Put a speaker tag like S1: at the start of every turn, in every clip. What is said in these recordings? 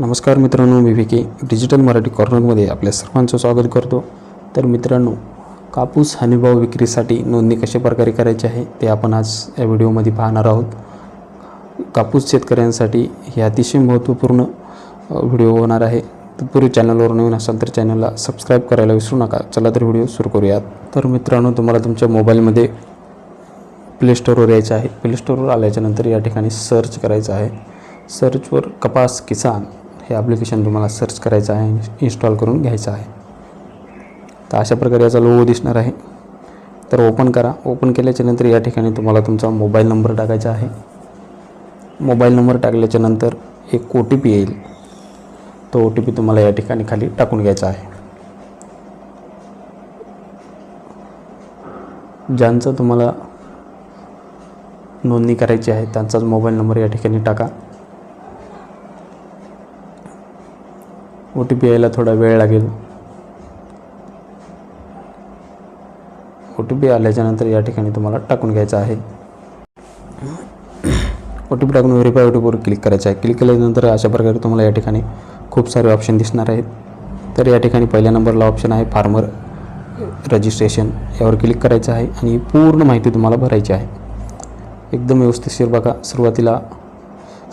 S1: नमस्कार मित्रांनो मी विके. डिजिटल मराठी कॉर्नरमध्ये आपल्या सर्वांचं स्वागत करतो. तर मित्रांनो कापूस हमीभाव विक्रीसाठी नोंदणी कशा प्रकारे करायची आहे ते आपण आज या व्हिडिओमध्ये पाहणार आहोत. कापूस शेतकऱ्यांसाठी हे अतिशय महत्त्वपूर्ण व्हिडिओ होणार आहे. तत्पूर्वी चॅनलवर नवीन असाल तर चॅनलला सबस्क्राईब करायला विसरू नका. चला तर व्हिडिओ सुरू करूयात. तर मित्रांनो तुम्हाला तुमच्या मोबाईलमध्ये प्ले स्टोअरवर यायचं आहे. प्ले स्टोअरवर आल्याच्यानंतर या ठिकाणी सर्च करायचं आहे. सर्चवर कपास किसान हे ॲप्लिकेशन तुम्हाला सर्च करायचं आहे इन्स्टॉल करून घ्यायचं आहे. तर अशा प्रकारे याचा लोगो दिसणार आहे. तर ओपन करा. ओपन केल्याच्यानंतर या ठिकाणी तुम्हाला तुमचा मोबाईल नंबर टाकायचा आहे. मोबाईल नंबर टाकल्याच्यानंतर एक ओ टी पी येईल. तो ओ टी पी तुम्हाला या ठिकाणी खाली टाकून घ्यायचा आहे. ज्यांचं तुम्हाला नोंदणी करायची आहे त्यांचाच मोबाईल नंबर या ठिकाणी टाका. ओ टी पी यायला थोडा वेळ लागेल. ओ टी पी आल्याच्यानंतर या ठिकाणी तुम्हाला टाकून घ्यायचं आहे. ओ टी पी टाकून व्हेरीफाय ओ टी पीवर क्लिक करायचं आहे. क्लिक केल्यानंतर अशा प्रकारे तुम्हाला या ठिकाणी खूप सारे ऑप्शन दिसणार आहेत. तर या ठिकाणी पहिल्या नंबरला ऑप्शन आहे फार्मर रजिस्ट्रेशन यावर क्लिक करायचं आहे आणि पूर्ण माहिती तुम्हाला भरायची आहे. एकदम व्यवस्थितशीर बघा. सुरुवातीला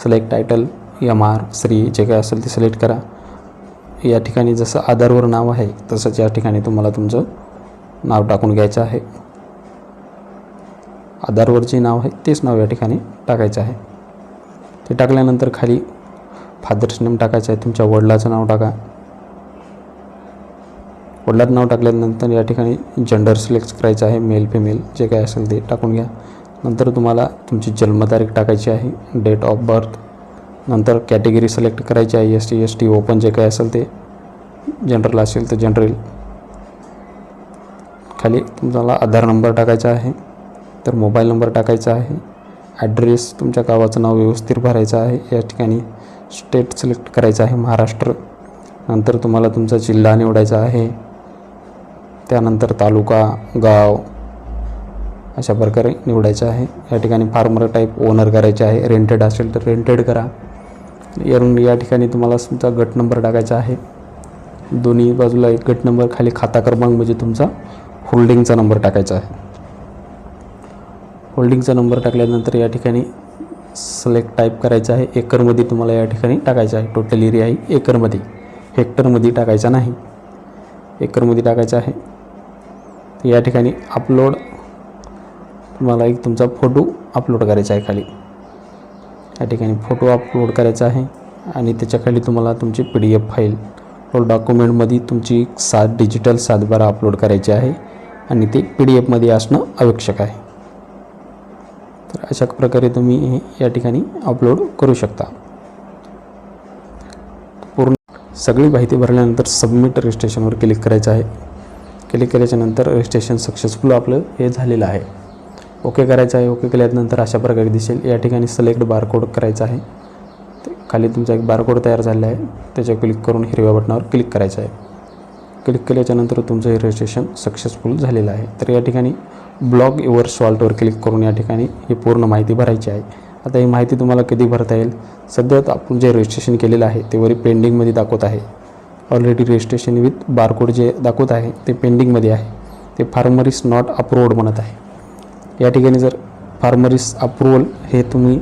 S1: select title M R Shri जे काय असेल ते सिलेक्ट करा. या ठिकाणी जसं आधारवर नाव आहे तसंच या ठिकाणी तुम्हाला तुमचं नाव टाकून घ्यायचं आहे. आधारवर जे नाव आहे तेच नाव या ठिकाणी टाकायचं आहे. ते टाकल्यानंतर खाली फादर्स नेम टाकायचं आहे तुमच्या वडिलाचं नाव टाका. वडिलाचं नाव टाकल्यानंतर या ठिकाणी जेंडर सिलेक्ट करायचं आहे मेल फिमेल जे काय असेल ते टाकून घ्या. नंतर तुम्हाला तुमची जन्मतारीख टाकायची आहे डेट ऑफ बर्थ नंतर कॅटेगरी सिलेक्ट करायची आहे S T S T open जे काय असेल ते जनरल असेल तर जनरल खाली तुम्हाला आधार नंबर टाकायचा आहे तर मोबाईल नंबर टाकायचा आहे ॲड्रेस तुमच्या गावाचं नाव व्यवस्थित भरायचं आहे या ठिकाणी स्टेट सिलेक्ट करायचं आहे महाराष्ट्र. नंतर तुम्हाला तुमचा जिल्हा निवडायचा आहे त्यानंतर तालुका गाव अशा प्रकारे निवडायचं आहे. या ठिकाणी फार्मर टाईप ओनर करायचे आहे रेंटेड असेल तर रेंटेड करा. यारून या ठिकाणी तुम्हाला तुमचा गट नंबर टाकायचा आहे. दोन्ही बाजूला एक गट नंबर खाली खाता क्रमांक म्हणजे तुमचा होल्डिंगचा नंबर टाकायचा आहे. होल्डिंगचा नंबर टाकल्यानंतर या ठिकाणी सिलेक्ट टाईप करायचा आहे. एकरमध्ये तुम्हाला या ठिकाणी टाकायचं आहे. टोटल एरिया आहे एकरमध्ये हेक्टरमध्ये टाकायचा नाही. एकरमध्ये टाकायचा आहे. तर या ठिकाणी अपलोड तुम्हाला एक तुमचा फोटो अपलोड करायचा आहे खाली. या ठिकाणी फोटो अपलोड करायचा आहे. आणि त्याच्याखाली तुम्हाला तुमची पी डी एफ फाईल व डॉक्युमेंटमध्ये तुमची सात डिजिटल सातबारा अपलोड करायची आहे. आणि ते पी डी एफमध्ये असणं आवश्यक आहे. तर अशा प्रकारे तुम्ही हे या ठिकाणी अपलोड करू शकता. पूर्ण सगळी माहिती भरल्यानंतर सबमिट रजिस्ट्रेशनवर क्लिक करायचं आहे. क्लिक केल्याच्यानंतर रजिस्ट्रेशन सक्सेसफुल आपलं हे झालेलं आहे. ओके करायचं आहे ओके केल्यानंतर अशा प्रकारे दिसेल. या ठिकाणी सिलेक्ट बारकोड करायचा आहे. खाली तुमचा एक बारकोड तयार झालेला आहे. त्याच्यावर क्लिक करून हिरव्या बटनावर क्लिक करायचं आहे. क्लिक केल्याच्यानंतर तुमचं हे रजिस्ट्रेशन सक्सेसफुल झालेलं आहे. तर या ठिकाणी ब्लॉग युअर सॉल्टवर क्लिक करून या ठिकाणी ही पूर्ण माहिती भरायची आहे. आता ही माहिती तुम्हाला कधी भरता येईल? सध्या आपण जे रजिस्ट्रेशन केलेलं आहे ते वरी पेंडिंगमध्ये दाखवत आहे. ऑलरेडी रजिस्ट्रेशन विथ बारकोड जे दाखवत आहे ते पेंडिंगमध्ये आहे. ते फार्मर इज नॉट अप्रूव्ड म्हणत आहे. या ठिकाणी जर फार्मरीस अप्रुव्हल हे तुम्ही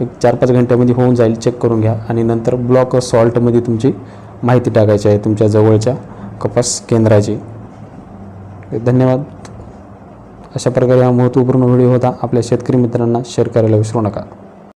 S1: एक चार पाच घंट्यामध्ये होऊन जाईल चेक करून घ्या. आणि नंतर ब्लॉक सॉल्टमध्ये तुमची माहिती टाकायची आहे तुमच्या जवळच्या कपास केंद्राची. धन्यवाद. अशा प्रकारे हा महत्त्वपूर्ण व्हिडिओ होता. आपल्या शेतकरी मित्रांना शेअर करायला विसरू नका.